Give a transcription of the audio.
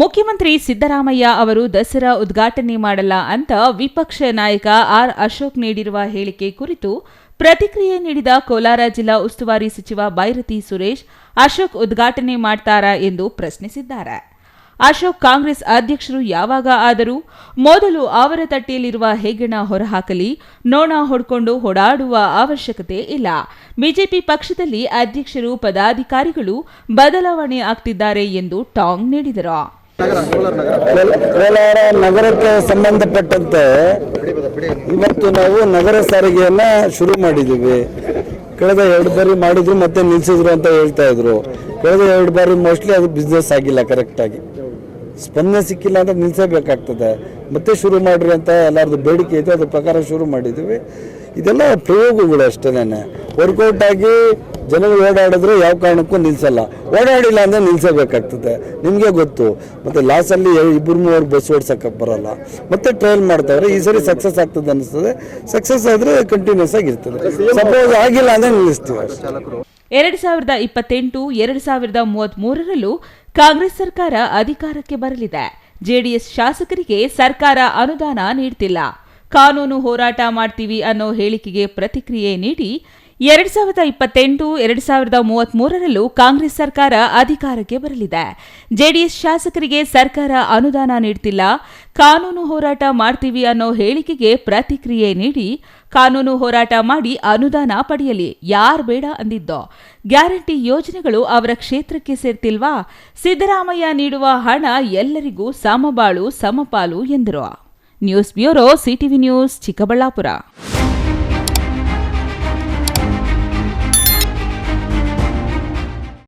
ಮುಖ್ಯಮಂತ್ರಿ ಸಿದ್ದರಾಮಯ್ಯ ಅವರು ದಸರಾ ಉದ್ಘಾಟನೆ ಮಾಡಲ್ಲ ಅಂತ ವಿಪಕ್ಷ ನಾಯಕ ಆರ್ ಅಶೋಕ್ ನೀಡಿರುವ ಹೇಳಿಕೆ ಕುರಿತು ಪ್ರತಿಕ್ರಿಯೆ ನೀಡಿದ ಕೋಲಾರ ಜಿಲ್ಲಾ ಉಸ್ತುವಾರಿ ಸಚಿವ ಬೈರತಿ ಸುರೇಶ್, ಅಶೋಕ್ ಉದ್ಘಾಟನೆ ಮಾಡ್ತಾರಾ ಎಂದು ಪ್ರಶ್ನಿಸಿದ್ದಾರೆ. ಅಶೋಕ್ ಕಾಂಗ್ರೆಸ್ ಅಧ್ಯಕ್ಷರು ಯಾವಾಗ ಆದರೂ ಮೊದಲು ಅವರ ತಟ್ಟೆಯಲ್ಲಿರುವ ಹೆಗ್ಗಣ ಹೊರಹಾಕಲಿ, ನೋಣ ಹೊಡ್ಕೊಂಡು ಓಡಾಡುವ ಅವಶ್ಯಕತೆ ಇಲ್ಲ. ಬಿಜೆಪಿ ಪಕ್ಷದಲ್ಲಿ ಅಧ್ಯಕ್ಷರು, ಪದಾಧಿಕಾರಿಗಳು ಬದಲಾವಣೆ ಆಗ್ತಿದ್ದಾರೆ ಎಂದು ಟಾಂಗ್ ನೀಡಿದರು. ಕೋಲಾರ ನಗರಕ್ಕೆ ಸಂಬಂಧಪಟ್ಟಂತೆ ಇವತ್ತು ನಾವು ನಗರ ಸಾರಿಗೆಯನ್ನ ಶುರು ಮಾಡಿದ್ದೀವಿ. ಕಳೆದ ಎರಡು ಬಾರಿ ಮಾಡಿದ್ರು, ಮತ್ತೆ ನಿಲ್ಸಿದ್ರು ಅಂತ ಹೇಳ್ತಾ ಇದ್ರು. ಕಳೆದ ಎರಡು ಬಾರಿ ಮೋಸ್ಟ್ಲಿ ಅದು ಬಿಸ್ನೆಸ್ ಆಗಿಲ್ಲ ಕರೆಕ್ಟಾಗಿ ಸ್ಪಂದನೆ ಸಿಕ್ಕಿಲ್ಲ ಅಂತ ನಿಲ್ಸಬೇಕಾಗ್ತದೆ. ಮತ್ತೆ ಶುರು ಮಾಡ್ರಿ ಅಂತ ಎಲ್ಲರದ್ದು ಬೇಡಿಕೆ ಇದೆ, ಅದ್ರ ಪ್ರಕಾರ ಶುರು ಮಾಡಿದ್ದೀವಿ. ಇದೆಲ್ಲ ಪ್ರಯೋಗಗಳು ಅಷ್ಟೇನೆ. ವರ್ಕೌಟ್ ಆಗಿ ಜನಗಳು ಓಡಾಡಿದ್ರೆ ಯಾವ ಕಾರಣಕ್ಕೂ ನಿಲ್ಸಲ್ಲ. ಓಡಾಡಿಲ್ಲ ಅಂದರೆ ನಿಲ್ಲಿಸಬೇಕಾಗ್ತದೆ ನಿಮಗೆ ಗೊತ್ತು. ಮತ್ತೆ ಲಾಸಲ್ಲಿ ಇಬ್ಬರು ಮೂವರು ಬಸ್ ಓಡ್ಸಕ್ಕೆ ಬರಲ್ಲ. ಮತ್ತೆ ಟ್ರಯಲ್ ಮಾಡ್ತಾವ್ರೆ. ಈ ಸರಿ ಸಕ್ಸಸ್ ಆಗ್ತದೆ ಅನಿಸ್ತದೆ. ಸಕ್ಸಸ್ ಆದ್ರೆ ಕಂಟಿನ್ಯೂಸ್ ಆಗಿರ್ತದೆ. ಸಪೋಸ್ ಆಗಿಲ್ಲ ಅಂದರೆ ನಿಲ್ಲಿಸ್ತೀವಿ. ಎರಡು ಸಾವಿರದ ಇಪ್ಪತ್ತೆಂಟು, ಎರಡು ಸಾವಿರದ ಮೂವತ್ತ್ ಮೂರರಲ್ಲೂ ಕಾಂಗ್ರೆಸ್ ಸರ್ಕಾರ ಅಧಿಕಾರಕ್ಕೆ ಬರಲಿದೆ. ಜೆಡಿಎಸ್ ಶಾಸಕರಿಗೆ ಸರ್ಕಾರ ಅನುದಾನ ನೀಡ್ತಿಲ್ಲ. ಕಾನೂನು ಹೋರಾಟ ಮಾಡ್ತೀವಿ ಅನ್ನೋ ಹೇಳಿಕೆಗೆ ಪ್ರತಿಕ್ರಿಯೆ ನೀಡಿ ಎರಡ್ ಸಾವಿರದ ಇಪ್ಪತ್ತೆಂಟು, ಎರಡ್ ಸಾವಿರದ ಮೂವತ್ತ್ ಮೂರರಲ್ಲೂ ಕಾಂಗ್ರೆಸ್ ಸರ್ಕಾರ ಅಧಿಕಾರಕ್ಕೆ ಬರಲಿದೆ. ಜೆಡಿಎಸ್ ಶಾಸಕರಿಗೆ ಸರ್ಕಾರ ಅನುದಾನ ನೀಡ್ತಿಲ್ಲ. ಕಾನೂನು ಹೋರಾಟ ಮಾಡ್ತೀವಿ ಅನ್ನೋ ಹೇಳಿಕೆಗೆ ಪ್ರತಿಕ್ರಿಯೆ ನೀಡಿ, ಕಾನೂನು ಹೋರಾಟ ಮಾಡಿ ಅನುದಾನ ಪಡೆಯಲಿ. ಯಾರ್ ಬೇಡ ಅಂದಿದ್ದೋ. ಗ್ಯಾರಂಟಿ ಯೋಜನೆಗಳು ಅವರ ಕ್ಷೇತ್ರಕ್ಕೆ ಸೇರ್ತಿಲ್ವಾ? ಸಿದ್ದರಾಮಯ್ಯ ನೀಡುವ ಹಣ ಎಲ್ಲರಿಗೂ ಸಮಬಾಳು, ಸಮಪಾಲು ಎಂದರು. News bureau, CTV news, Chikkaballapur.